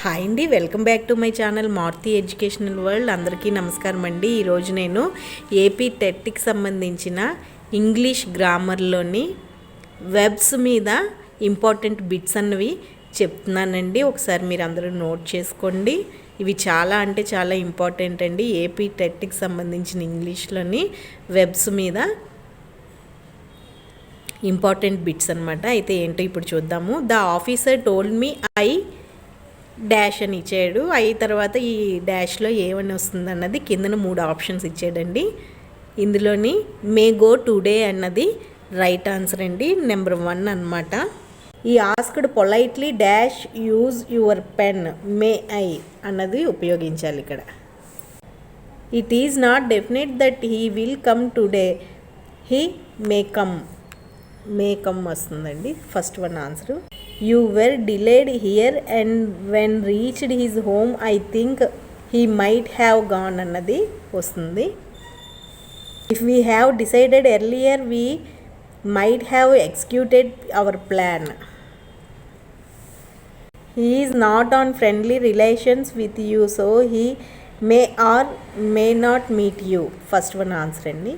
Hi అండి welcome back to my channel Maruthi educational world. అందరికీ నమస్కారం అండి. ఈరోజు నేను ఏపీ టెట్కి సంబంధించిన ఇంగ్లీష్ గ్రామర్లోని వెబ్స్ మీద ఇంపార్టెంట్ బిట్స్ అన్నవి చెప్తున్నానండి. ఒకసారి మీరు అందరూ నోట్ చేసుకోండి. ఇవి చాలా అంటే చాలా ఇంపార్టెంట్ అండి. ఏపీ టెట్కి సంబంధించిన ఇంగ్లీష్లోని వెబ్స్ మీద ఇంపార్టెంట్ బిట్స్ అనమాట అయితే ఏంటో ఇప్పుడు చూద్దాము. The officer told me I dash అని ఇచ్చాడు. అయి తర్వాత ఈ డాష్లో ఏమని వస్తుంది అన్నది కిందన మూడు ఆప్షన్స్ ఇచ్చాడండి. ఇందులోని మే గో టుడే అన్నది రైట్ ఆన్సర్ అండి నెంబర్ వన్ అనమాట he asked politely dash use your pen may I అన్నది ఉపయోగించాలి ఇక్కడ. It is not definite that he will come today. He may come. May come వస్తుందండి. First one answer you were delayed here and when reached his home I think he might have gone అన్నది వస్తుంది. If we have decided earlier we might have executed our plan he is not on friendly relations with you so he may or may not meet you first one answer అండి.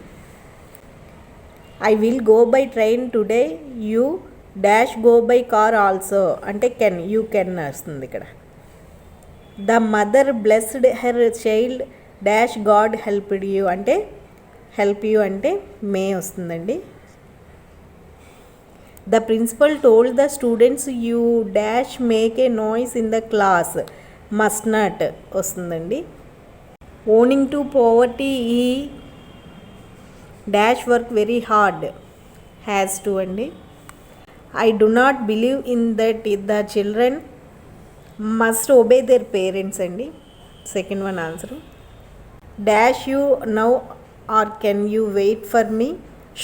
I will go by train today you dash go by car also అంటే can you can వస్తుంది ఇక్కడ. The mother blessed her child dash god helped you అంటే help you అంటే may వస్తుందండి. The principal told the students you dash make a noise in the class must not వస్తుందండి. Owing to poverty he dash work very hard. Has to అండి. I do not believe in that the children must obey their parents అండి. Second one answer. Dash you now or can you wait for me?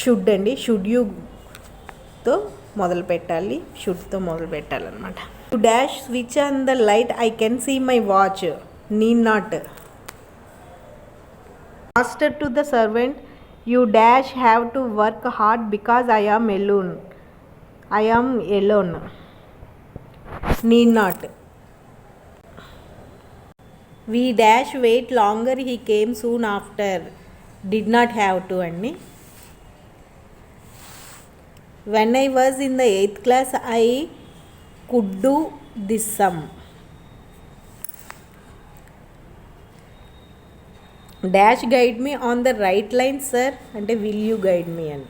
Should అండి. Should యూతో మొదలు పెట్టాలి. షుడ్తో మొదలు పెట్టాలన్నమాట. To dash switch on the light I can see my watch. నీ not. Master to the servant You dash have to work hard because I am alone. I am alone. Need not. We dash wait longer. He came soon after. Did not have to any. When I was in the 8th class, I could do this sum. Dash guide me on the right line, sir. Ante will you guide me? And?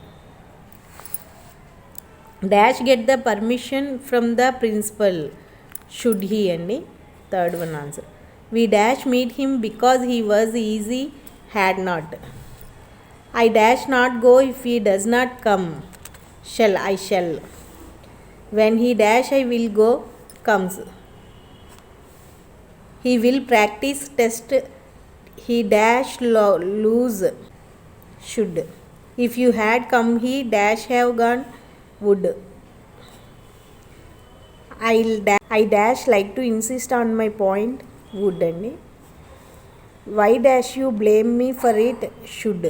Dash get the permission from the principal should he అండి third one answer we dash meet him because he was easy had not I dash not go if he does not come shall I shall when he dash I will go comes he will practice test he dash lose should if you had come he dash have gone would I I dash like to insist on my point would అండి why dash you blame me for it should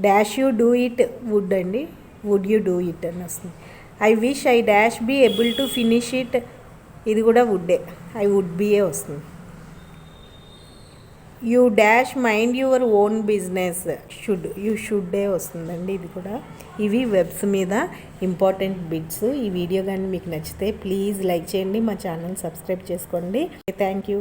dash you do it would అండి would you do it అని వస్తుంది I wish I dash be able to finish it ఇది కూడా వుడ్డే I would బీయే వస్తుంది you dash mind your own business. Should you షుడ్డే వస్తుందండి ఇది కూడా. ఇవి వెబ్స్ మీద ఇంపార్టెంట్ బిట్స్. ఈ వీడియో కానీ మీకు నచ్చితే ప్లీజ్ లైక్ చేయండి మా ఛానల్ సబ్స్క్రైబ్ చేసుకోండి. Thank you.